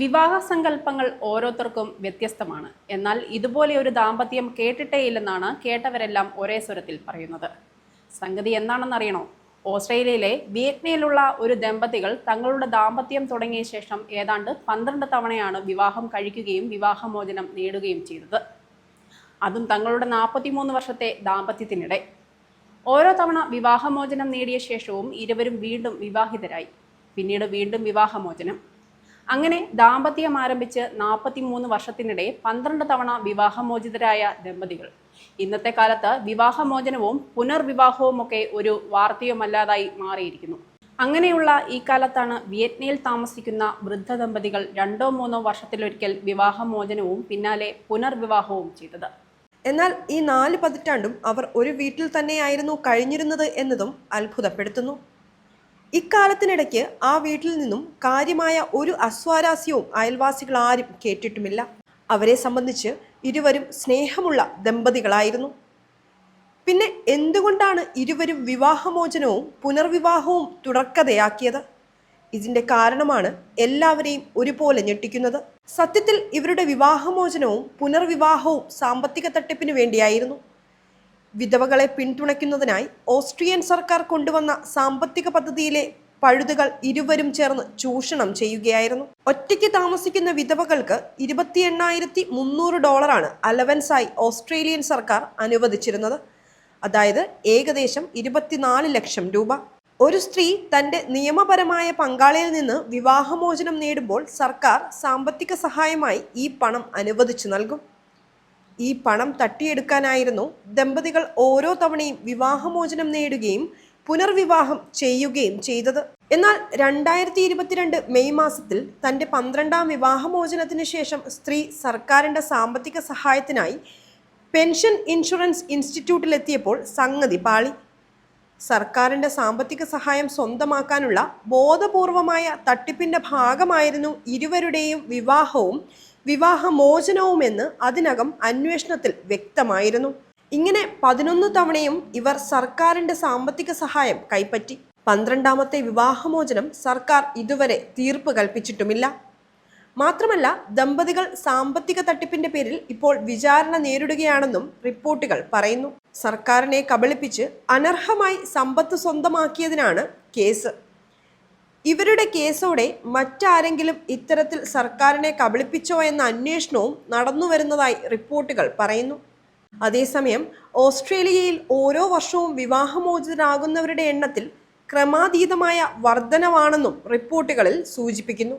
വിവാഹ സങ്കല്പങ്ങൾ ഓരോരുത്തർക്കും വ്യത്യസ്തമാണ്. എന്നാൽ ഇതുപോലെ ഒരു ദാമ്പത്യം കേട്ടിട്ടേയില്ലെന്നാണ് കേട്ടവരെല്ലാം ഒരേ സ്വരത്തിൽ പറയുന്നത്. സംഗതി എന്താണെന്നറിയണോ? ഓസ്ട്രേലിയയിലെ വിയറ്റ്നയിലുള്ള ഒരു ദമ്പതികൾ തങ്ങളുടെ ദാമ്പത്യം തുടങ്ങിയ ശേഷം ഏതാണ്ട് പന്ത്രണ്ട് തവണയാണ് വിവാഹം കഴിക്കുകയും വിവാഹമോചനം നേടുകയും ചെയ്തത്. അതും തങ്ങളുടെ നാൽപ്പത്തിമൂന്ന് വർഷത്തെ ദാമ്പത്യത്തിനിടെ. ഓരോ തവണ വിവാഹമോചനം നേടിയ ശേഷവും ഇരുവരും വീണ്ടും വിവാഹിതരായി. പിന്നീട് വീണ്ടും വിവാഹമോചനം. അങ്ങനെ ദാമ്പത്യം ആരംഭിച്ച് നാൽപ്പത്തിമൂന്ന് വർഷത്തിനിടെ പന്ത്രണ്ട് തവണ വിവാഹമോചിതരായ ദമ്പതികൾ. ഇന്നത്തെ കാലത്ത് വിവാഹമോചനവും പുനർവിവാഹവും ഒക്കെ ഒരു വാർത്തയുമല്ലാതായി മാറിയിരിക്കുന്നു. അങ്ങനെയുള്ള ഈ കാലത്താണ് വിയറ്റ്നയിൽ താമസിക്കുന്ന വൃദ്ധ ദമ്പതികൾ രണ്ടോ മൂന്നോ വർഷത്തിലൊരിക്കൽ വിവാഹമോചനവും പിന്നാലെ പുനർവിവാഹവും ചെയ്തത്. എന്നാൽ ഈ നാല് പതിറ്റാണ്ടും അവർ ഒരു വീട്ടിൽ തന്നെയായിരുന്നു കഴിഞ്ഞിരുന്നത് എന്നതും അത്ഭുതപ്പെടുത്തുന്നു. ഇക്കാലത്തിനിടയ്ക്ക് ആ വീട്ടിൽ നിന്നും കാര്യമായ ഒരു അസ്വാരാസ്യവും അയൽവാസികൾ ആരും കേട്ടിട്ടുമില്ല. അവരെ സംബന്ധിച്ച് ഇരുവരും സ്നേഹമുള്ള ദമ്പതികളായിരുന്നു. പിന്നെ എന്തുകൊണ്ടാണ് ഇരുവരും വിവാഹമോചനവും പുനർവിവാഹവും തുടർക്കഥയാക്കിയത്? ഇതിന്റെ കാരണമാണ് എല്ലാവരെയും ഒരുപോലെ ഞെട്ടിക്കുന്നത്. സത്യത്തിൽ ഇവരുടെ വിവാഹമോചനവും പുനർവിവാഹവും സാമ്പത്തിക തട്ടിപ്പിനു വേണ്ടിയായിരുന്നു. വിധവകളെ പിന്തുണയ്ക്കുന്നതിനായി ഓസ്ട്രിയൻ സർക്കാർ കൊണ്ടുവന്ന സാമ്പത്തിക പദ്ധതിയിലെ പഴുതുകൾ ഇരുവരും ചേർന്ന് ചൂഷണം ചെയ്യുകയായിരുന്നു. ഒറ്റയ്ക്ക് താമസിക്കുന്ന വിധവകൾക്ക് ഇരുപത്തി എണ്ണായിരത്തി മുന്നൂറ് ഡോളറാണ് അലവൻസായി ഓസ്ട്രേലിയൻ സർക്കാർ അനുവദിച്ചിരുന്നത്. അതായത് ഏകദേശം ഇരുപത്തിനാല് ലക്ഷം രൂപ. ഒരു സ്ത്രീ തന്റെ നിയമപരമായ പങ്കാളിയിൽ നിന്ന് വിവാഹമോചനം നേടുമ്പോൾ സർക്കാർ സാമ്പത്തിക സഹായമായി ഈ പണം അനുവദിച്ചു നൽകും. ഈ പണം തട്ടിയെടുക്കാനായിരുന്നു ദമ്പതികൾ ഓരോ തവണയും വിവാഹമോചനം നേടുകയും പുനർവിവാഹം ചെയ്യുകയും ചെയ്തത്. എന്നാൽ രണ്ടായിരത്തി ഇരുപത്തിരണ്ട് മെയ് മാസത്തിൽ തന്റെ പന്ത്രണ്ടാം വിവാഹമോചനത്തിന് ശേഷം സ്ത്രീ സർക്കാരിന്റെ സാമ്പത്തിക സഹായത്തിനായി പെൻഷൻ ഇൻഷുറൻസ് ഇൻസ്റ്റിറ്റ്യൂട്ടിലെത്തിയപ്പോൾ സംഗതി പാളി. സർക്കാരിന്റെ സാമ്പത്തിക സഹായം സ്വന്തമാക്കാനുള്ള ബോധപൂർവമായ തട്ടിപ്പിന്റെ ഭാഗമായിരുന്നു ഇരുവരുടെയും വിവാഹവും വിവാഹമോചനവുമെന്ന് അതിനകം അന്വേഷണത്തിൽ വ്യക്തമായിരുന്നു. ഇങ്ങനെ പതിനൊന്ന് തവണയും ഇവർ സർക്കാരിന്റെ സാമ്പത്തിക സഹായം കൈപ്പറ്റി. പന്ത്രണ്ടാമത്തെ വിവാഹമോചനം സർക്കാർ ഇതുവരെ തീർപ്പ് കൽപ്പിച്ചിട്ടുമില്ല. മാത്രമല്ല ദമ്പതികൾ സാമ്പത്തിക തട്ടിപ്പിന്റെ പേരിൽ ഇപ്പോൾ വിചാരണ നേരിടുകയാണെന്നും റിപ്പോർട്ടുകൾ പറയുന്നു. സർക്കാരിനെ കബളിപ്പിച്ച് അനർഹമായി സമ്പത്ത് സ്വന്തമാക്കിയതിനാണ് കേസ്. ഇവരുടെ കേസോടെ മറ്റാരെങ്കിലും ഇത്തരത്തിൽ സർക്കാരിനെ കബളിപ്പിച്ചോ എന്ന അന്വേഷണവും നടന്നുവരുന്നതായി റിപ്പോർട്ടുകൾ പറയുന്നു. അതേസമയം ഓസ്ട്രേലിയയിൽ ഓരോ വർഷവും വിവാഹമോചിതരാകുന്നവരുടെ എണ്ണത്തിൽ ക്രമാതീതമായ വർധനവാണെന്നും റിപ്പോർട്ടുകളിൽ സൂചിപ്പിക്കുന്നു.